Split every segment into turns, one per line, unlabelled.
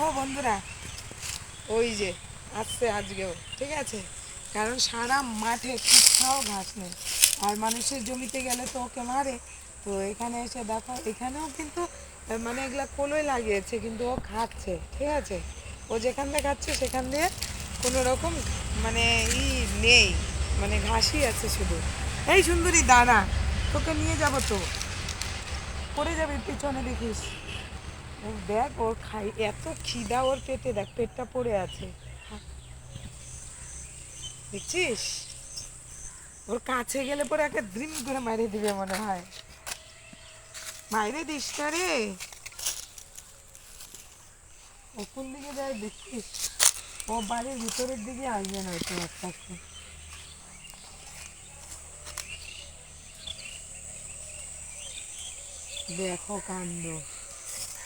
দেখো বন্ধুরা, ওই যে আসছে আজকেও, ঠিক আছে? কারণ সারা মাঠে কোথাও ঘাস নেই। আর মানুষের জমিতে গেলে তো ওকে মারে। তো এখানে এসে দেখো, এখানেও কিন্তু মানে এগুলা কলই লাগিয়েছে, কিন্তু ও খাচ্ছে, ঠিক আছে? ও যেখান দিয়ে খাচ্ছে, সেখান দিয়ে কোনো রকম মানে ই নেই মানে ঘাসই আছে শুধু। এই সুন্দরী, দাঁড়া, তোকে নিয়ে যাব তো। পড়ে যাবি পিছনে দেখিস। ও দেখ ওর খাই, এত খিদা ওর পেটে, দেখ, পেটটা পড়ে আছে। দেখছিস? ওর কাছে গেলে পরে একটা ড্রিম করে মারিয়ে দিবে মনে হয়। মাইরে দিস না রে। ও কোন দিকে যায় দেখছিস ও বাড়ির ভিতরের দিকে আসবে না হয়তো আস্তে। দেখো কাণ্ড।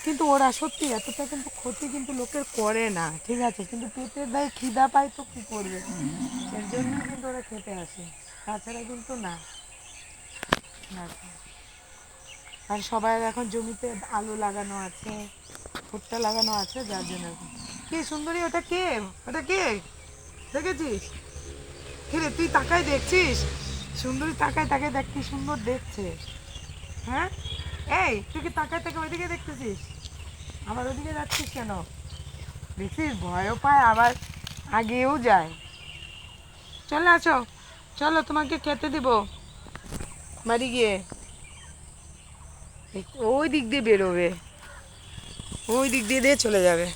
কিন্তু ওরা সত্যি এতটা কিন্তু ক্ষতি কিন্তু লোকের করে না, ঠিক আছে? কিন্তু পেটের দায় খিদা পায় তো কী করবে? এর জন্য কিন্তু ওরা খেতে আসে, তাছাড়া কিন্তু না। আর সবাই এখন জমিতে আলু লাগানো আছে, ভুট্টা লাগানো আছে, যার জন্য। কি সুন্দরী, ওটা কে? ওটা কে? দেখেছিস? কিরে, তুই তাকায় দেখছিস? সুন্দরী তাকায় তাকায় দেখ, কি সুন্দর দেখছে। হ্যাঁ? এই, তুই কি তাকায় তাকায় ওইদিকে দেখতেছিস? আবার ওদিকে যাচ্ছিস কেন? দেখছিস ভয়ও পায়, আবার আগেও যায়। চলে আসো, চলো তোমাকে খেতে দিব। বাড়ি গিয়ে। ওই দিক দিয়ে বেরোবে। ওই দিক দিয়ে দিয়ে চলে যাবে।